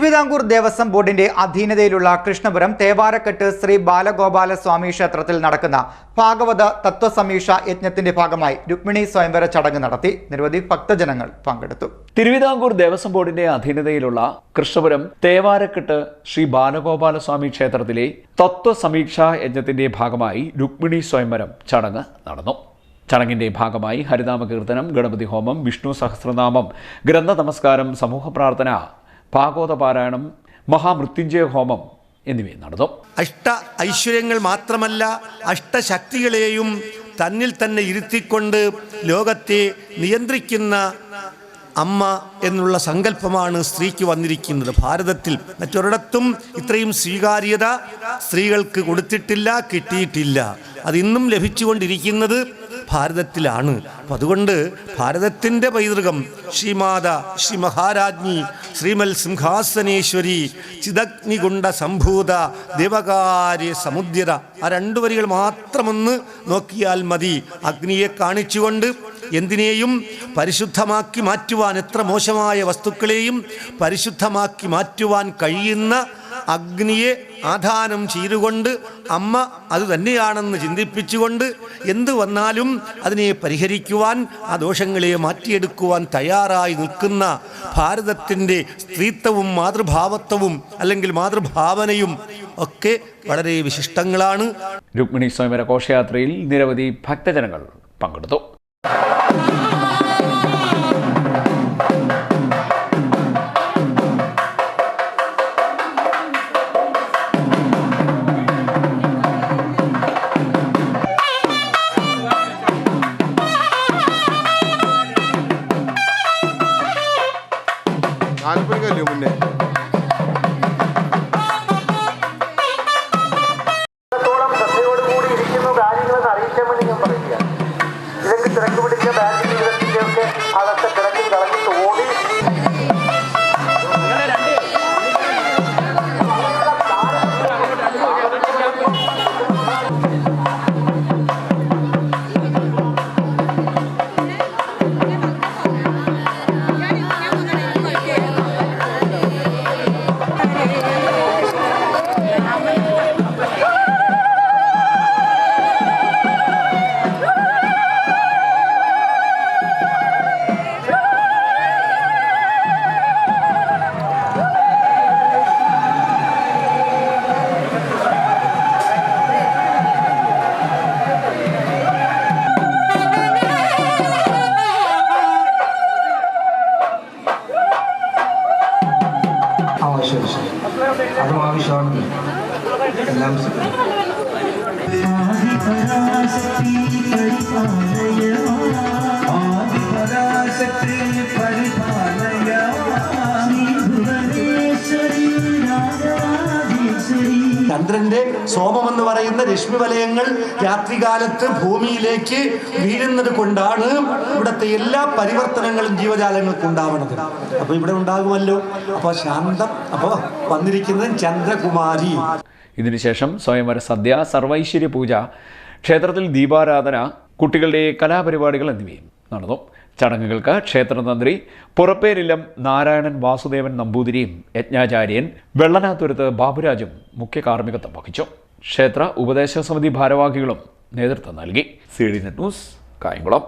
തിരുവിതാംകൂർ ദേവസ്വം ബോർഡിന്റെ അധീനതയിലുള്ള കൃഷ്ണപുരം തേവാരക്കെട്ട് ശ്രീ ബാലഗോപാല സ്വാമി ക്ഷേത്രത്തിൽ നടക്കുന്ന ഭാഗവത തത്വസമീക്ഷ യജ്ഞത്തിന്റെ ഭാഗമായി രുക്മിണി സ്വയംവര ചടങ്ങ് നടത്തി നിരവധി ഭക്തജനങ്ങൾ പങ്കെടുത്തു. തിരുവിതാംകൂർ ദേവസ്വം ബോർഡിന്റെ അധീനതയിലുള്ള കൃഷ്ണപുരം തേവാരക്കെട്ട് ശ്രീ ബാലഗോപാല സ്വാമി ക്ഷേത്രത്തിലെ തത്വസമീക്ഷാ യജ്ഞത്തിന്റെ ഭാഗമായി രുക്മിണി സ്വയംവരം ചടങ്ങ് നടന്നു. ചടങ്ങിന്റെ ഭാഗമായി ഹരിനാമ കീർത്തനം ഗണപതി ഹോമം വിഷ്ണു സഹസ്രനാമം ഗ്രന്ഥ നമസ്കാരം സമൂഹ പ്രാർത്ഥന ഭാഗവത പാരായണം മഹാമൃത്യുഞ്ജയ ഹോമം എന്നിവയും നടന്നു അഷ്ട ഐശ്വര്യങ്ങൾ മാത്രമല്ല അഷ്ടശക്തികളെയും തന്നിൽ തന്നെ ഇരുത്തിക്കൊണ്ട് ലോകത്തെ നിയന്ത്രിക്കുന്ന അമ്മ എന്നുള്ള സങ്കല്പമാണ് സ്ത്രീക്ക് വന്നിരിക്കുന്നത് ഭാരതത്തിൽ. മറ്റൊരിടത്തും ഇത്രയും സ്വീകാര്യത സ്ത്രീകൾക്ക് കൊടുത്തിട്ടില്ല കിട്ടിയിട്ടില്ല. അത് ഇന്നും ലഭിച്ചുകൊണ്ടിരിക്കുന്നത് ഭാരതത്തിലാണ്. അപ്പം അതുകൊണ്ട് ഭാരതത്തിന്റെ പൈതൃകം ശ്രീമാത ശ്രീ മഹാരാജ്ഞി ശ്രീമൽ സിംഹാസനേശ്വരി ചിതഗ്നികുണ്ട സംഭൂത ദേവകാര്യ സമുദ്ര ആ രണ്ടു വരികൾ മാത്രമൊന്ന് നോക്കിയാൽ മതി. അഗ്നിയെ കാണിച്ചുകൊണ്ട് എന്തിനേയും പരിശുദ്ധമാക്കി മാറ്റുവാൻ എത്ര മോശമായ വസ്തുക്കളെയും പരിശുദ്ധമാക്കി മാറ്റുവാൻ കഴിയുന്ന അഗ്നിയെ ആധാനം ചെയ്തുകൊണ്ട് അമ്മ അത് തന്നെയാണെന്ന് ചിന്തിപ്പിച്ചുകൊണ്ട് എന്തു വന്നാലും അതിനെ പരിഹരിക്കുവാൻ ആ ദോഷങ്ങളെ മാറ്റിയെടുക്കുവാൻ തയ്യാറായി നിൽക്കുന്ന ഭാരതത്തിന്റെ സ്ത്രീത്വവും മാതൃഭാവത്വവും അല്ലെങ്കിൽ മാതൃഭാവനയും ഒക്കെ വളരെ വിശിഷ്ടങ്ങളാണ്. രുക്മിണി സ്വയംവര ഘോഷയാത്രയിൽ നിരവധി ഭക്തജനങ്ങൾ പങ്കെടുത്തു. ఆడపడిగా లేవున్నాయి അതും ആവശ്യമാണ്. എല്ലാം ആദിപരാശക്തി പരിപാലയ ആദിപരാശക്തി രാജരാജേശ്വരി സോമം എന്ന് പറയുന്ന രശ്മി വലയങ്ങൾ രാത്രികാലത്ത് ഭൂമിയിലേക്ക് വീഴുന്നത് കൊണ്ടാണ് ഇവിടുത്തെ എല്ലാ പരിവർത്തനങ്ങളും ജീവജാലങ്ങൾക്ക് ഉണ്ടാവുന്നത് അപ്പൊ ഇവിടെ ഉണ്ടാകുമല്ലോ. അപ്പൊ ശാന്തം അപ്പൊ വന്നിരിക്കുന്നത് ചന്ദ്രകുമാരി. ഇതിനുശേഷം സ്വയംവര സദ്യ സർവൈശ്വര്യ പൂജ ക്ഷേത്രത്തിൽ ദീപാരാധന കുട്ടികളുടെ കലാപരിപാടികൾ എന്നിവയും. നടന്നു. ചടങ്ങുകൾക്ക് ക്ഷേത്രതന്ത്രി പുറപ്പേരില്ലം നാരായണൻ വാസുദേവൻ നമ്പൂതിരിയും യജ്ഞാചാര്യൻ വെള്ളനാത്തുരത്ത് ബാബുരാജും മുഖ്യ കാർമ്മികത്വം വഹിച്ചു. ക്ഷേത്ര ഉപദേശക സമിതി ഭാരവാഹികളും നേതൃത്വം നൽകി. C D net news Kayamkulam.